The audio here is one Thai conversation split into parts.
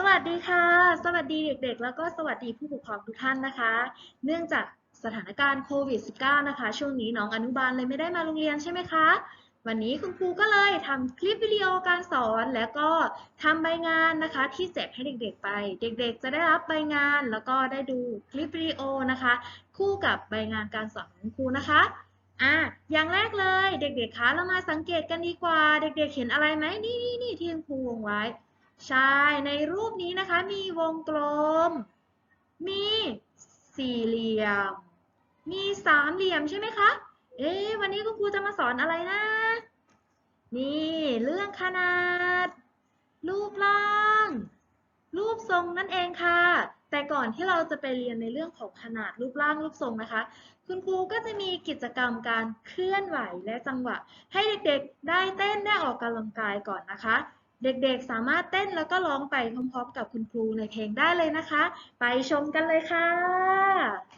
สวัสดีค่ะ สวัสดีเด็กๆ แล้วก็สวัสดีผู้ปกครองทุกท่านนะคะ เนื่องจากสถานการณ์โควิด -19 นะคะ ช่วงนี้น้องอนุบาลเลยไม่ได้มาโรงเรียนใช่ไหมคะ วันนี้คุณครูก็เลยทำคลิปวิดีโอการสอนแล้วก็ทำใบงานนะคะ ที่แจกให้เด็กๆไป เด็กๆ จะได้รับใบงานแล้วก็ได้ดูคลิปวิดีโอนะคะ คู่กับใบงานการสอนของครูนะคะอะอย่างแรกเลยเด็กๆคะเรามาสังเกตกันดีกว่า เด็กๆ เห็นอะไรไหมนี่นี่นี่ที่คุณครูวงไว้ ใช่ ในรูปนี้นะคะมีวงกลม มีสี่เหลี่ยม มีสามเหลี่ยมใช่ไหมคะ เอ๊ะวันนี้คุณครูจะมาสอนอะไรนะ นี่เรื่องขนาด รูปร่าง รูปทรงนั่นเองค่ะ แต่ก่อนที่เราจะไปเรียนในเรื่องของขนาดรูปร่างรูปทรงนะคะ คุณครูก็จะมีกิจกรรมการเคลื่อนไหวและจังหวะ ให้เด็กๆ ได้เต้นได้ออกกำลังกายก่อนนะคะ เด็กๆ สามารถเต้นแล้วก็ร้องไปพร้อมๆกับคุณครูในเพลงได้เลยนะคะ ไปชมกันเลยค่ะ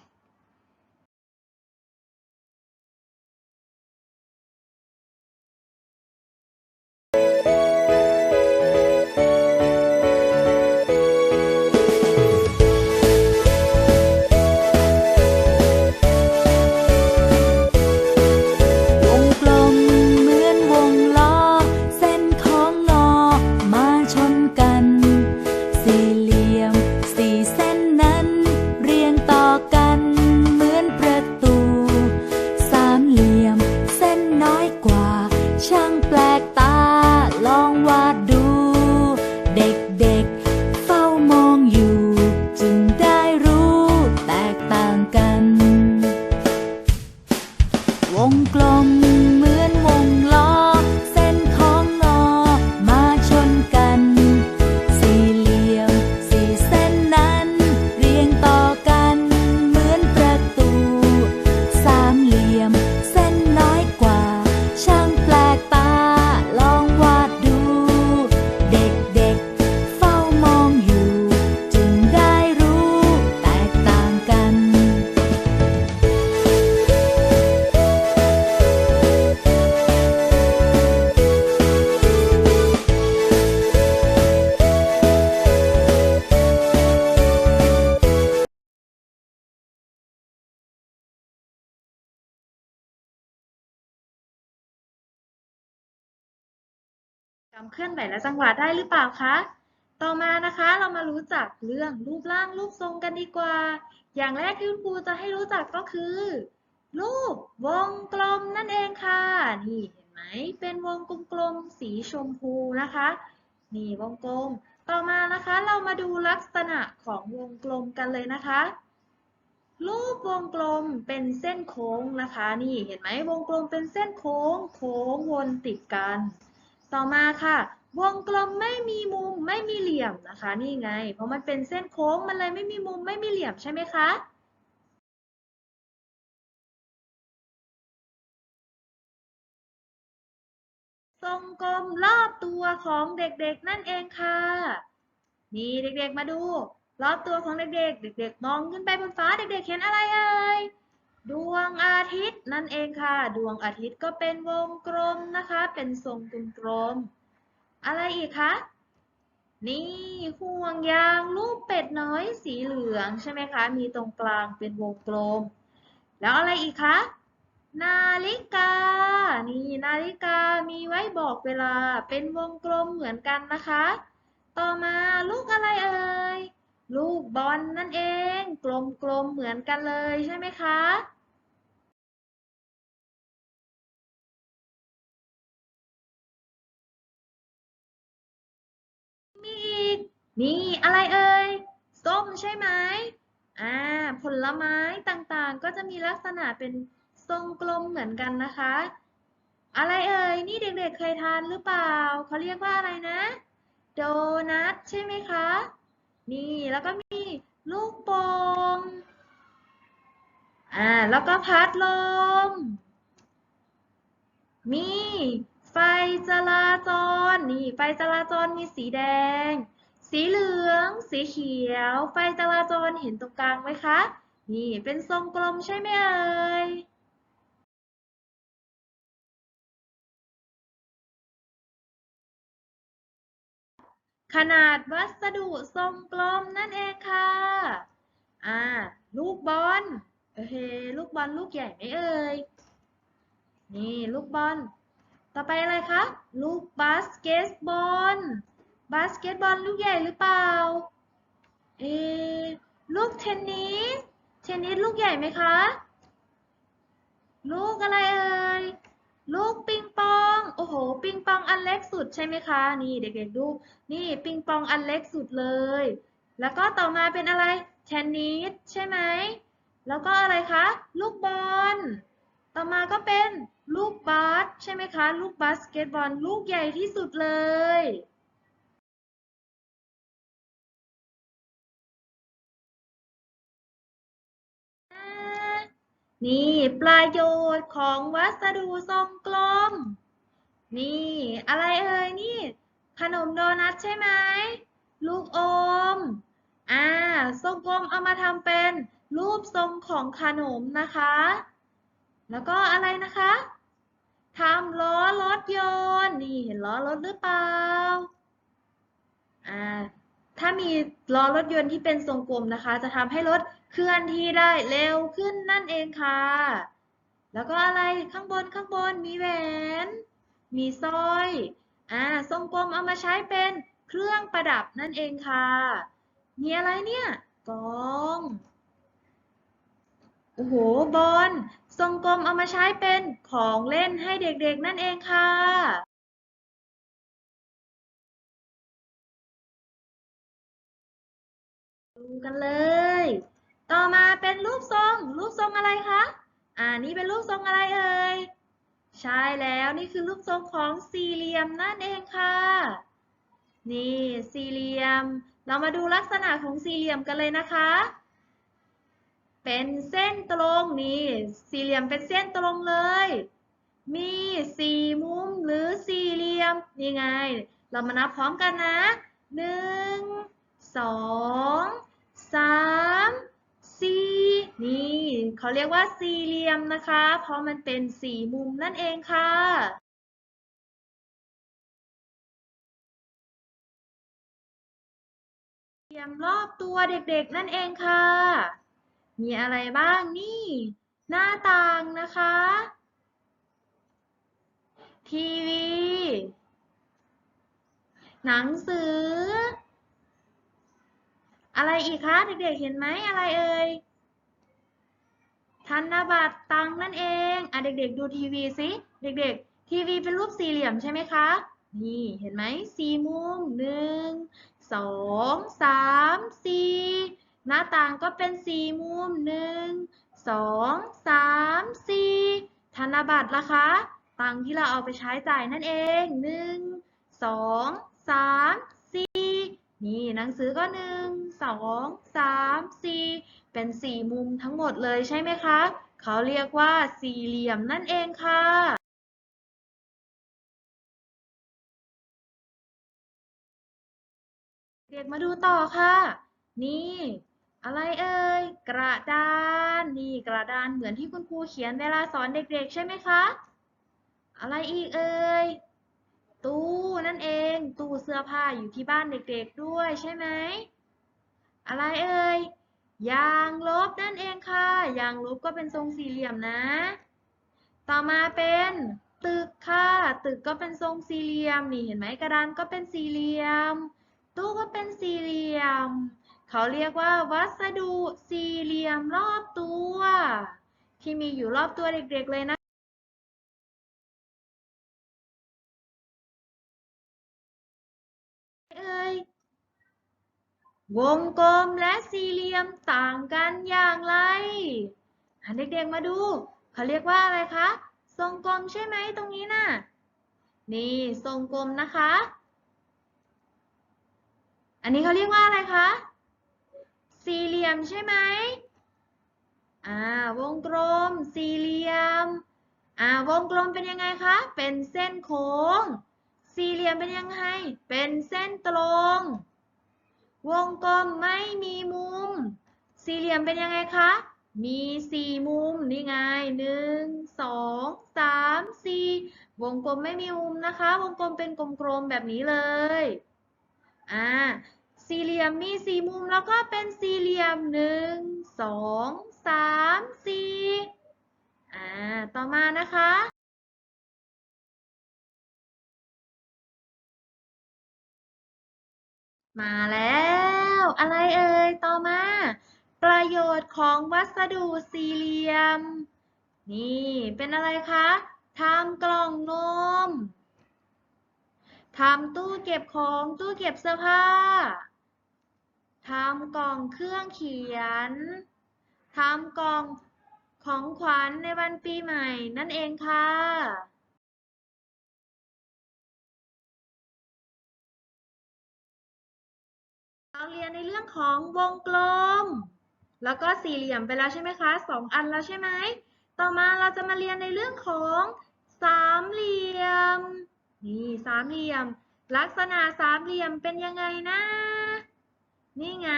จำเคลื่อนไหวและจังหวะได้หรือเปล่าคะ ต่อมานะคะเรามารู้จักเรื่องรูปร่างรูปทรงกันดีกว่า อย่างแรกที่คุณครูจะให้รู้จักก็คือ รูปวงกลมนั่นเองค่ะ นี่เห็นไหมเป็นวงกลมๆสีชมพูนะคะ นี่วงกลม ต่อมานะคะเรามาดูลักษณะของวงกลมกันเลยนะคะรูปวงกลมเป็นเส้นโค้งนะคะ นี่เห็นไหมวงกลมเป็นเส้นโค้ง โค้งวนติดกัน ต่อมาค่ะ วงกลมไม่มีมุมไม่มีเหลี่ยมนะคะ นี่ไง เพราะมันเป็นเส้นโค้งมันเลยไม่มีมุมไม่มีเหลี่ยมใช่ไหมคะทรงกลมรอบตัวของเด็กๆนั่นเองค่ะ นี่เด็กๆมาดู รอบตัวของเด็กๆ เด็กๆ มองขึ้นไปบนฟ้าเด็กๆเห็นอะไรเอ่ย ดวงอาทิตย์นั่นเองค่ะ ดวงอาทิตย์ก็เป็นวงกลมนะคะ เป็นทรงกลมๆอะไรอีกคะนี่ห่วงยางรูปเป็ดน้อยสีเหลืองใช่ไหมคะ มีตรงกลางเป็นวงกลม แล้วอะไรอีกคะ นาฬิกา นี่นาฬิกามีไว้บอกเวลาเป็นวงกลมเหมือนกันนะคะ ต่อมาลูกอะไรเอ่ย ลูกบอลนั่นเอง กลมๆเหมือนกันเลยใช่ไหมคะมีอีกนี่อะไรเอ่ยส้มใช่ไหมอ่าผลไม้ต่างๆ ก็จะมีลักษณะเป็นทรงกลมเหมือนกันนะคะ อะไรเอ่ยนี่เด็กๆเคยทานหรือเปล่าเขาเรียกว่าอะไรนะ โดนัทใช่ไหมคะ นี่แล้วก็มีลูกโป่งอ่าแล้วก็พัดลม มีไฟจราจรนี่ไฟจราจรมีสีแดง สีเหลือง สีเขียว ไฟจราจรเห็นตรงกลางไหมคะ นี่เป็นทรงกลมใช่ไหมเอ่ย ขนาดวัสดุทรงกลมนั่นเองค่ะ อ่า ลูกบอลเอ้ลูกบอลลูกใหญ่ไหมเอ่ย นี่ลูกบอล ต่อไปอะไรคะ ลูกบาสเกตบอล บาสเกตบอลลูกใหญ่หรือเปล่า เอ ลูกเทนนิส เทนนิสลูกใหญ่ไหมคะ ลูกอะไรเอ่ย ลูกปิงปอง โอ้โห ปิงปองอันเล็กสุดใช่ไหมคะ นี่เด็กๆดู นี่ปิงปองอันเล็กสุดเลย แล้วก็ต่อมาเป็นอะไร เทนนิสใช่ไหม แล้วก็อะไรคะ ลูกบอล ต่อมาก็เป็นลูกบาสใช่ไหมคะ ลูกบาสเกตบอลลูกใหญ่ที่สุดเลย นี่ประโยชน์ของวัสดุทรงกลม นี่ อะไรเอ่ยนี่ ขนมโดนัทใช่ไหมลูกอม อ่า ทรงกลมเอามาทำเป็นรูปทรงของขนมนะคะ แล้วก็อะไรนะคะทำล้อรถยนต์ นี่เห็นล้อรถหรือเปล่า อ่า ถ้ามีล้อรถยนต์ที่เป็นทรงกลมนะคะ จะทำให้รถ เคลื่อนที่ได้เร็วขึ้นนั่นเองค่ะ แล้วก็อะไรข้างบนข้างบนมีแหวน มีสร้อย อ่า ทรงกลมเอามาใช้เป็นเครื่องประดับนั่นเองค่ะ มีอะไรเนี่ยกองโอ้โห บอล ทรงกลมเอามาใช้เป็นของเล่นให้เด็กๆนั่นเองค่ะดูกันเลย ต่อมาเป็นรูปทรง รูปทรงอะไรคะ อ่า นี่เป็นรูปทรงอะไรเอ่ย ใช่แล้วนี่คือรูปทรงของสี่เหลี่ยมนั่นเองค่ะ นี่สี่เหลี่ยม เรามาดูลักษณะของสี่เหลี่ยมกันเลยนะคะ เป็นเส้นตรงนี่ สี่เหลี่ยมเป็นเส้นตรงเลย มีสี่มุมหรือสี่เหลี่ยม นี่ไง เรามานับพร้อมกันนะหนึ่งสองสาม สี่นี่เขาเรียกว่าสี่เหลี่ยมนะคะ เพราะมันเป็นสี่มุมนั่นเองค่ะเหลี่ยมรอบตัวเด็กๆนั่นเองค่ะ มีอะไรบ้างนี่ หน้าต่างนะคะ ทีวี หนังสือ อะไรอีกคะเด็กๆเห็นไหมอะไรเอ่ยธนบัตรตังนั่นเองอะเด็กๆดูทีวีสิเด็กๆ ทีวีเป็นรูปสี่เหลี่ยมใช่ไหมคะนี่เห็นไหมสี่มุมหนึ่งสองสามสี่หน้าต่างก็เป็นสี่มุมหนึ่งสองสามสี่ธนบัตรล่ะคะตังที่เราเอาไปใช้จ่ายนั่นเองหนึ่งสองสามสี่นี่หนังสือก็หนึ่ง สองสามสี่เป็นสี่มุมทั้งหมดเลยใช่ไหมคะ เขาเรียกว่าสี่เหลี่ยมนั่นเองค่ะเด็กมาดูต่อค่ะ นี่ อะไรเอ่ย กระดาน นี่กระดานเหมือนที่คุณครูเขียนเวลาสอนเด็กๆ ใช่ไหมคะ อะไรอีกเอ่ย ตู้นั่นเอง ตู้เสื้อผ้าอยู่ที่บ้านเด็กๆด้วยใช่ไหม อะไรเอ่ยยางลบนั่นเองค่ะ ยางลบก็เป็นทรงสี่เหลี่ยมนะ ต่อมาเป็นตึกค่ะ ตึกก็เป็นทรงสี่เหลี่ยม นี่เห็นไหมกระดานก็เป็นสี่เหลี่ยม ตู้ก็เป็นสี่เหลี่ยม เขาเรียกว่าวัสดุสี่เหลี่ยมรอบตัว ที่มีอยู่รอบตัวเด็กๆเลยนะ วงกลมและสี่เหลี่ยมต่างกันอย่างไรอะเด็กๆมาดู เขาเรียกว่าอะไรคะ ทรงกลมใช่ไหมตรงนี้น่ะ นี่ทรงกลมนะคะ อันนี้เขาเรียกว่าอะไรคะ สี่เหลี่ยมใช่ไหมอ่าวงกลม สี่เหลี่ยมอ่าวงกลมเป็นยังไงคะ เป็นเส้นโค้ง สี่เหลี่ยมเป็นยังไง เป็นเส้นตรง วงกลมไม่มีมุม สี่เหลี่ยมเป็นยังไงคะ มีสี่มุม นี่ไงหนึ่งสองสามสี่วงกลมไม่มีมุมนะคะ วงกลมเป็นกลมๆแบบนี้เลย อ่า สี่เหลี่ยมมีสี่มุมแล้วก็เป็นสี่เหลี่ยมหนึ่งสองสามสี่อ่า ต่อมานะคะ มาแล้ว อะไรเอ่ย ต่อมา ประโยชน์ของวัสดุสี่เหลี่ยม นี่เป็นอะไรคะทำกล่องนมทำตู้เก็บของตู้เก็บเสื้อผ้าทำกล่องเครื่องเขียนทำกล่องของขวัญในวันปีใหม่นั่นเองค่ะ เราเรียนในเรื่องของวงกลม แล้วก็สี่เหลี่ยมไปแล้วใช่ไหมคะสองอันแล้วใช่ไหม ต่อมาเราจะมาเรียนในเรื่องของสามเหลี่ยม นี่สามเหลี่ยม ลักษณะสามเหลี่ยมเป็นยังไงนะ นี่ไง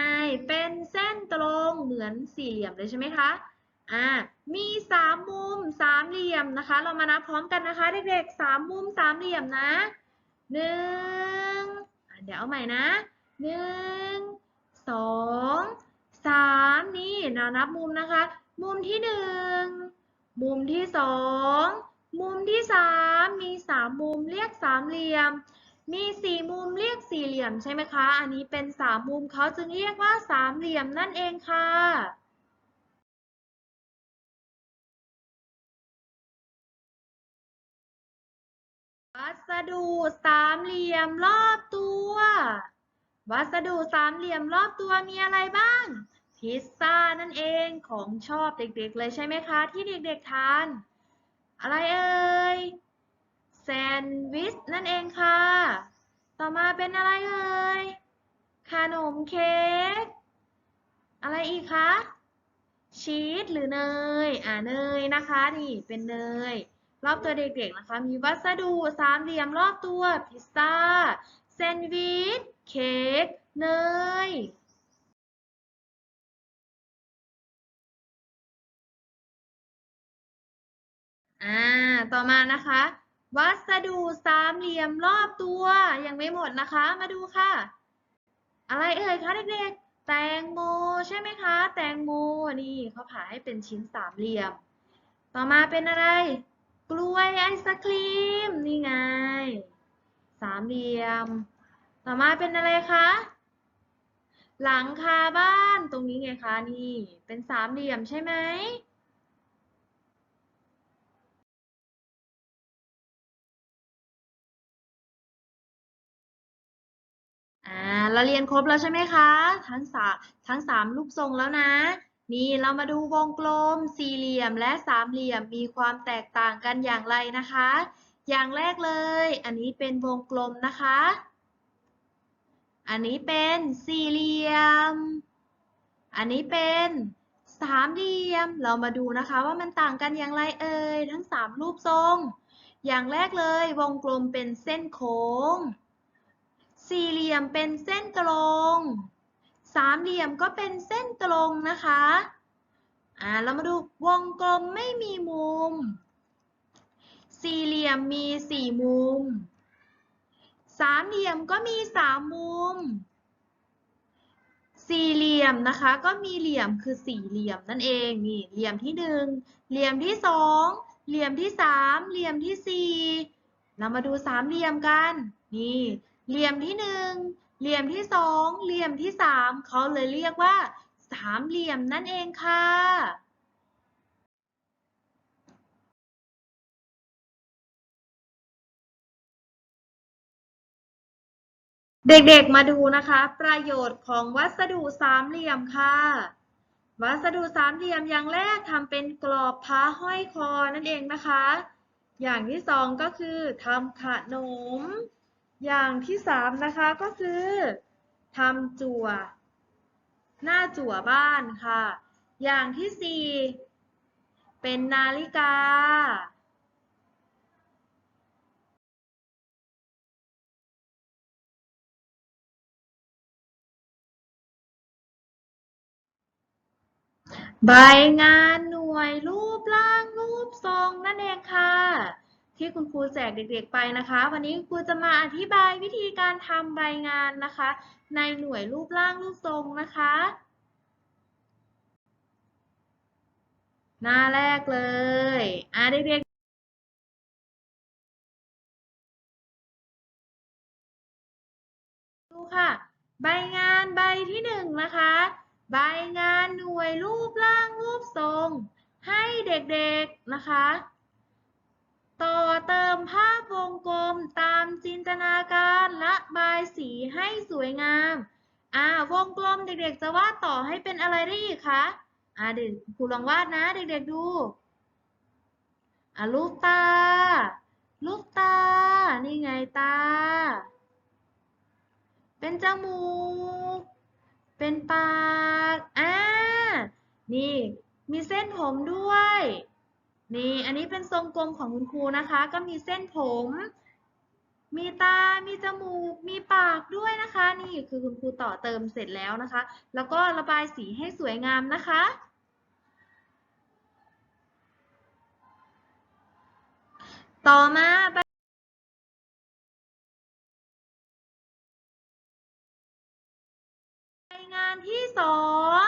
เป็นเส้นตรงเหมือนสี่เหลี่ยมเลยใช่ไหมคะ อ่า มีสามมุมสามเหลี่ยมนะคะ เรามานับพร้อมกันนะคะเด็กๆสามมุมสามเหลี่ยมนะหนึ่งเดี๋ยวเอาใหม่นะหนึ่ง สองสามนี่เรานับมุมนะคะ มุมที่หนึ่งมุมที่สองมุมที่สามมีสามมุมเรียกสามเหลี่ยม มีสี่มุมเรียกสี่เหลี่ยมใช่ไหมคะ อันนี้เป็นสามมุมเขาจึงเรียกว่าสามเหลี่ยมนั่นเองค่ะวัสดุสามเหลี่ยมรอบตัว วัสดุสามเหลี่ยมรอบตัวมีอะไรบ้าง พิซซ่านั่นเองของชอบเด็กๆเลยใช่ไหมคะ ที่เด็กๆทาน อะไรเอ่ยแซนด์วิชนั่นเองค่ะ ต่อมาเป็นอะไรเอ่ยขนมเค้กอะไรอีกคะชีสหรือเนย อ่าเนยนะคะนี่เป็นเนย รอบตัวเด็กๆนะคะ มีวัสดุสามเหลี่ยมรอบตัวพิซซ่าแซนด์วิช เค้กเนยอ่า ต่อมานะคะ วัสดุสามเหลี่ยมรอบตัวยังไม่หมดนะคะ มาดูค่ะ อะไรเอ่ยคะเด็กๆ แตงโมใช่ไหมคะ แตงโมนี่เขาผ่าให้เป็นชิ้นสามเหลี่ยม ต่อมาเป็นอะไร กล้วยไอศครีม นี่ไง สามเหลี่ยม ต่อมาเป็นอะไรคะ หลังคาบ้านตรงนี้ไงคะนี่ เป็นสามเหลี่ยมใช่ไหมอ่าเราเรียนครบแล้วใช่ไหมคะ ทั้งสามทั้งสามรูปทรงแล้วนะ นี่เรามาดูวงกลม สี่เหลี่ยมและสามเหลี่ยมมีความแตกต่างกันอย่างไรนะคะ อย่างแรกเลย อันนี้เป็นวงกลมนะคะ อันนี้เป็นสี่เหลี่ยม อันนี้เป็นสามเหลี่ยม เรามาดูนะคะว่ามันต่างกันอย่างไรเอ่ยทั้งสามรูปทรง อย่างแรกเลยวงกลมเป็นเส้นโค้ง สี่เหลี่ยมเป็นเส้นตรง สามเหลี่ยมก็เป็นเส้นตรงนะคะ อ่า เรามาดูวงกลมไม่มีมุม สี่เหลี่ยมมีสี่มุม สามเหลี่ยมก็มีสามมุม สี่เหลี่ยมนะคะ ก็มีเหลี่ยมคือสี่เหลี่ยมนั่นเองนี่เหลี่ยมที่หนึ่งเหลี่ยมที่สองเหลี่ยมที่สามเหลี่ยมที่สี่เรามาดูสามเหลี่ยมกัน นี่ เหลี่ยมที่หนึ่งเหลี่ยมที่สองเหลี่ยมที่สามเขาเลยเรียกว่า สามเหลี่ยมนั่นเองค่ะ เด็กๆ มาดูนะคะ ประโยชน์ของวัสดุสามเหลี่ยมค่ะ วัสดุสามเหลี่ยมอย่างแรกทำเป็นกรอบพ้าห้อยคอนั่นเองนะคะ อย่างที่สองก็คือทำขนม อย่างที่สามนะคะก็คือทำจั่ว หน้าจั่วบ้านค่ะ อย่างที่สี่เป็นนาฬิกา ใบงานหน่วยรูปร่างรูปทรงนั่นเองค่ะ ที่คุณครูแจกเด็กๆไปนะคะ วันนี้คุณครูจะมาอธิบายวิธีการทำใบงานนะคะ ในหน่วยรูปร่างรูปทรงนะคะ หน้าแรกเลยอะเด็กๆดูค่ะ ใบงานใบที่หนึ่งนะคะ ใบงานหน่วยรูปร่างรูปทรง ให้เด็กๆนะคะ ต่อเติมภาพวงกลมตามจินตนาการและบายสีให้สวยงาม อ่าวงกลมเด็กๆ จะวาดต่อให้เป็นอะไรได้อีกคะอ่าเด็กครูลองวาดนะเด็กๆดูอะลูกตา ลูกตา นี่ไงตา เป็นจมูก เป็นปาก อ่า นี่ มีเส้นผมด้วย นี่ อันนี้เป็นทรงกลมของคุณครูนะคะ ก็มีเส้นผม มีตา มีจมูก มีปากด้วยนะคะ นี่คือคุณครูต่อเติมเสร็จแล้วนะคะ แล้วก็ระบายสีให้สวยงามนะคะต่อมา งานที่สอง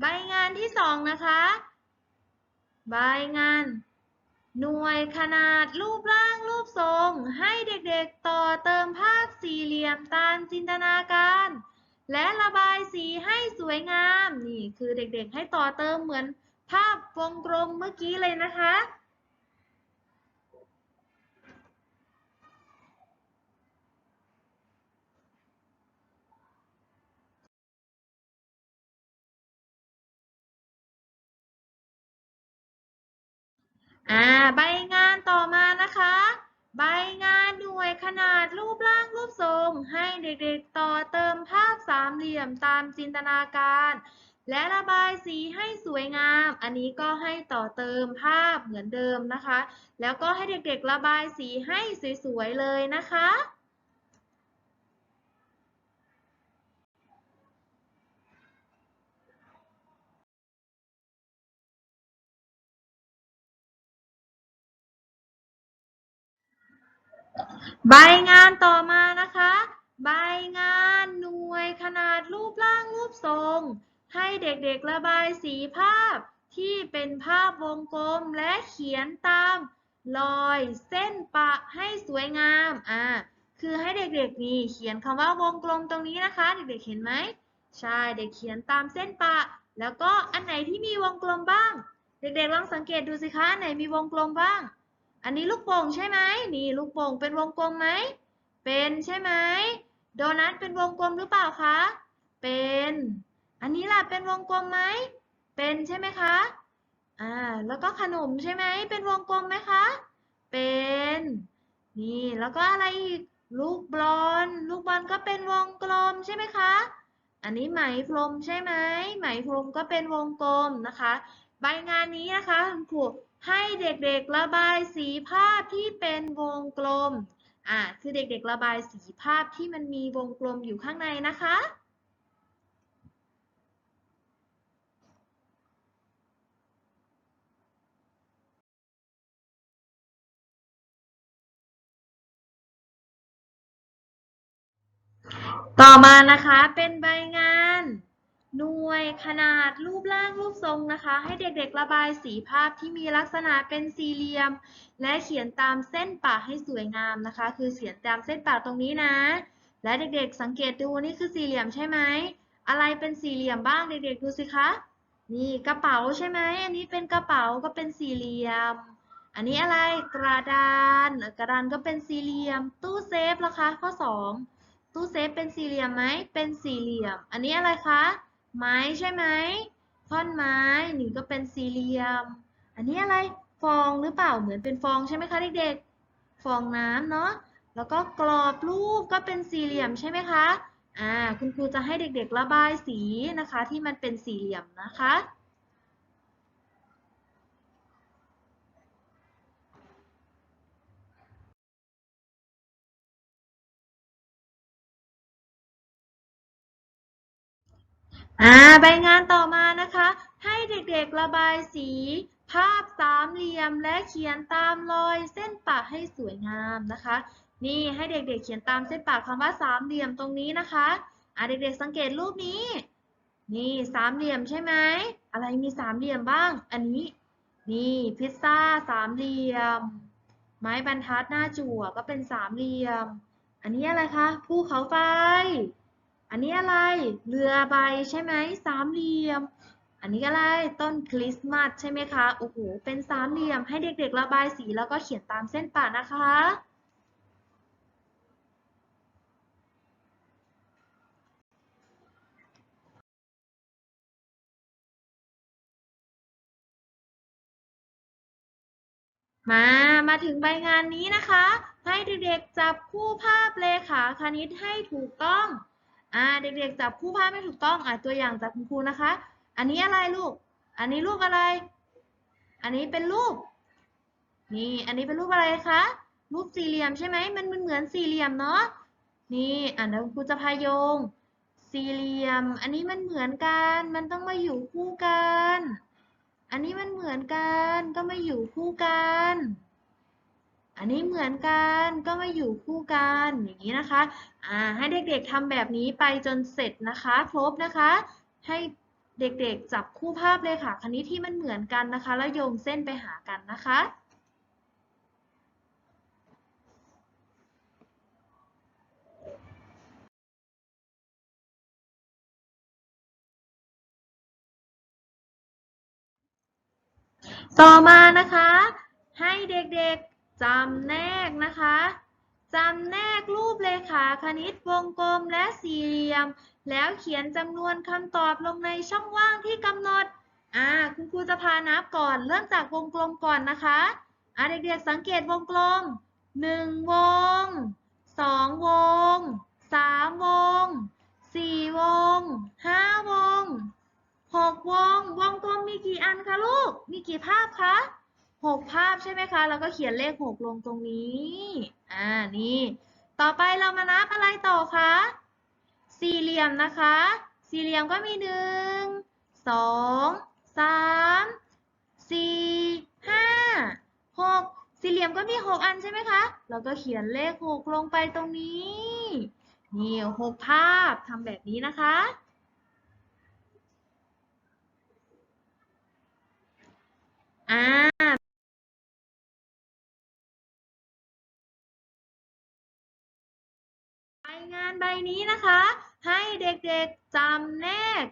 ใบงานที่สองนะคะ ใบงาน หน่วยขนาดรูปร่างรูปทรง ให้เด็กๆต่อเติมภาพสี่เหลี่ยมตามจินตนาการ และระบายสีให้สวยงาม นี่คือเด็กๆให้ต่อเติมเหมือนภาพวงกลมเมื่อกี้เลยนะคะ อ่าใบงานต่อมานะคะ ใบงานหน่วยขนาดรูปร่างรูปทรง ให้เด็กๆต่อเติมภาพสามเหลี่ยมตามจินตนาการ และระบายสีให้สวยงาม อันนี้ก็ให้ต่อเติมภาพเหมือนเดิมนะคะ แล้วก็ให้เด็กๆระบายสีให้สวยๆเลยนะคะ ใบงานต่อมานะคะ ใบงานหน่วยขนาดรูปร่างรูปทรง ให้เด็กๆระบายสีภาพที่เป็นภาพวงกลมและเขียนตามรอยเส้นปะให้สวยงามอ่าคือให้เด็กๆนี่เขียนคำว่าวงกลมตรงนี้นะคะ เด็กๆเห็นไหมใช่เด็กเขียนตามเส้นปะ แล้วก็อันไหนที่มีวงกลมบ้าง เด็กๆลองสังเกตดูสิคะอันไหนมีวงกลมบ้าง อันนี้ลูกโป่งใช่ไหมนี่ลูกโป่งเป็นวงกลมไหม เป็นใช่ไหม โดนัทเป็นวงกลมหรือเปล่าคะ เป็น อันนี้ล่ะเป็นวงกลมไหม เป็นใช่ไหมคะ อ่า แล้วก็ขนมใช่ไหม เป็นวงกลมไหมคะ เป็น นี่ แล้วก็อะไรอีก ลูกบอล ลูกบอลก็เป็นวงกลมใช่ไหมคะ อันนี้ไหมพรมใช่ไหม ไหมพรมก็เป็นวงกลมนะคะ ใบงานนี้นะคะคุณครู ให้เด็กๆระบายสีภาพที่เป็นวงกลม อ่า คือเด็กๆระบายสีภาพที่มันมีวงกลมอยู่ข้างในนะคะ ต่อมานะคะเป็นใบงาน หน่วยขนาดรูปร่างรูปทรงนะคะ ให้เด็กๆระบายสีภาพที่มีลักษณะเป็นสี่เหลี่ยม และเขียนตามเส้นปะให้สวยงามนะคะ คือเขียนตามเส้นปะตรงนี้นะ และเด็กๆสังเกตดูนี่คือสี่เหลี่ยมใช่ไหมอะไรเป็นสี่เหลี่ยมบ้างเด็กๆดูสิคะนี่กระเป๋าใช่ไหมอันนี้เป็นกระเป๋าก็เป็นสี่เหลี่ยม อันนี้อะไรกระดานกระดานก็เป็นสี่เหลี่ยม ตู้เซฟล่ะคะข้อสองตู้เซฟเป็นสี่เหลี่ยมไหมเป็นสี่เหลี่ยม อันนี้อะไรคะ ไม้ใช่ไหมท่อนไม้นี่ก็เป็นสี่เหลี่ยม อันนี้อะไรฟองหรือเปล่าเหมือนเป็นฟองใช่ไหมคะเด็กๆฟองน้ำเนาะแล้วก็กรอบรูปก็เป็นสี่เหลี่ยมใช่ไหมคะอ่าคุณครูจะให้เด็กๆระบายสีนะคะ ที่มันเป็นสี่เหลี่ยมนะคะ อ่าใบงานต่อมานะคะ ให้เด็กๆระบายสี ภาพสามเหลี่ยมและเขียนตามรอยเส้นปะให้สวยงามนะคะ นี่ให้เด็กๆเขียนตามเส้นปะคำว่าสามเหลี่ยมตรงนี้นะคะอะเด็กๆสังเกตรูปนี้ นี่สามเหลี่ยมใช่ไหมอะไรมีสามเหลี่ยมบ้าง อันนี้ นี่พิซซ่าสามเหลี่ยม ไม้บรรทัดหน้าจั่วก็เป็นสามเหลี่ยม อันนี้อะไรคะภูเขาไฟ อันนี้อะไร เรือใบใช่ไหมสามเหลี่ยม อันนี้อะไร ต้นคริสต์มาสใช่ไหมคะ โอ้โห เป็นสามเหลี่ยม ให้เด็กๆระบายสีแล้วก็เขียนตามเส้นปะนะคะ มา มาถึงใบงานนี้นะคะ ให้เด็กๆจับคู่ภาพเลขาคณิตให้ถูกต้อง อ่าเด็กๆจับคู่ภาพไม่ถูกต้องอ่าตัวอย่างจากคุณครูนะคะ อันนี้อะไรลูก อันนี้รูปอะไร อันนี้เป็นรูป นี่ อันนี้เป็นรูปอะไรคะ รูปสี่เหลี่ยมใช่ไหม มันมันเหมือนสี่เหลี่ยมเนาะ นี่ อ่าเดี๋ยวครูจะพายง สี่เหลี่ยม อันนี้มันเหมือนกัน มันต้องมาอยู่คู่กัน อันนี้มันเหมือนกัน ก็มาอยู่คู่กัน อันนี้เหมือนกัน ก็มาอยู่คู่กัน อย่างนี้นะคะ อ่าให้เด็กๆทำแบบนี้ไปจนเสร็จนะคะครบนะคะ ให้เด็กๆจับคู่ภาพเลยค่ะ คณิตที่มันเหมือนกันนะคะ แล้วโยงเส้นไปหากันนะคะต่อมานะคะ ให้เด็กๆจำแนกนะคะ จำแนกรูปเลขาคณิตวงกลมและสี่เหลี่ยม แล้วเขียนจำนวนคำตอบลงในช่องว่างที่กำหนด อ่า คุณครูจะพานับก่อน เริ่มจากวงกลมก่อนนะคะ อ่าเด็กๆสังเกตวงกลมหนึ่งวงสองวงสามวงสี่วงห้าวงหกวง วงกลมมีกี่อันคะลูก มีกี่ภาพคะ หกภาพใช่ไหมคะ แล้วก็เขียนเลขหกลงตรงนี้ อ่า นี่ ต่อไปเรามานับอะไรต่อคะ สี่เหลี่ยมนะคะ สี่เหลี่ยมก็มีหนึ่ง สอง สาม สี่ ห้า หก สี่เหลี่ยมก็มีหกอันใช่ไหมคะ เราก็เขียนเลขหกลงไปตรงนี้ นี่หกภาพทำแบบนี้นะคะอ่า ใบนี้นะคะ ให้เด็กๆจำแนก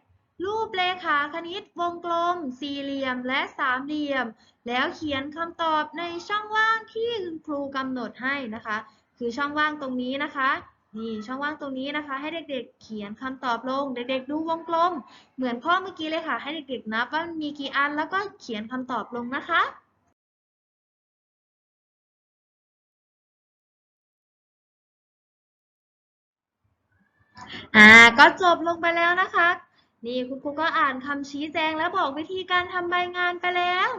รูปเลขาคณิตวงกลม สี่เหลี่ยมและสามเหลี่ยม แล้วเขียนคำตอบในช่องว่างที่คุณครูกำหนดให้นะคะ คือช่องว่างตรงนี้นะคะนี่ช่องว่างตรงนี้นะคะ ให้เด็กๆ เขียนคำตอบลง เด็กๆ ดูวงกลม เหมือนข้อเมื่อกี้เลยค่ะ ให้เด็กๆนับว่ามีกี่อันแล้วก็เขียนคำตอบลงนะคะ อ่าก็จบลงไปแล้วนะคะ นี่คุณครูก็อ่านคำชี้แจงและบอกวิธีการทำใบงานไปแล้ว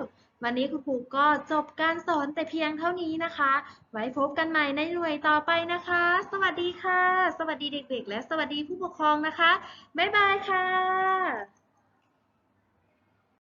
วันนี้คุณครูก็จบการสอนแต่เพียงเท่านี้นะคะ ไว้พบกันใหม่ในหน่วยต่อไปนะคะ สวัสดีค่ะ สวัสดีเด็กๆ และสวัสดีผู้ปกครองนะคะ บ๊ายบายค่ะ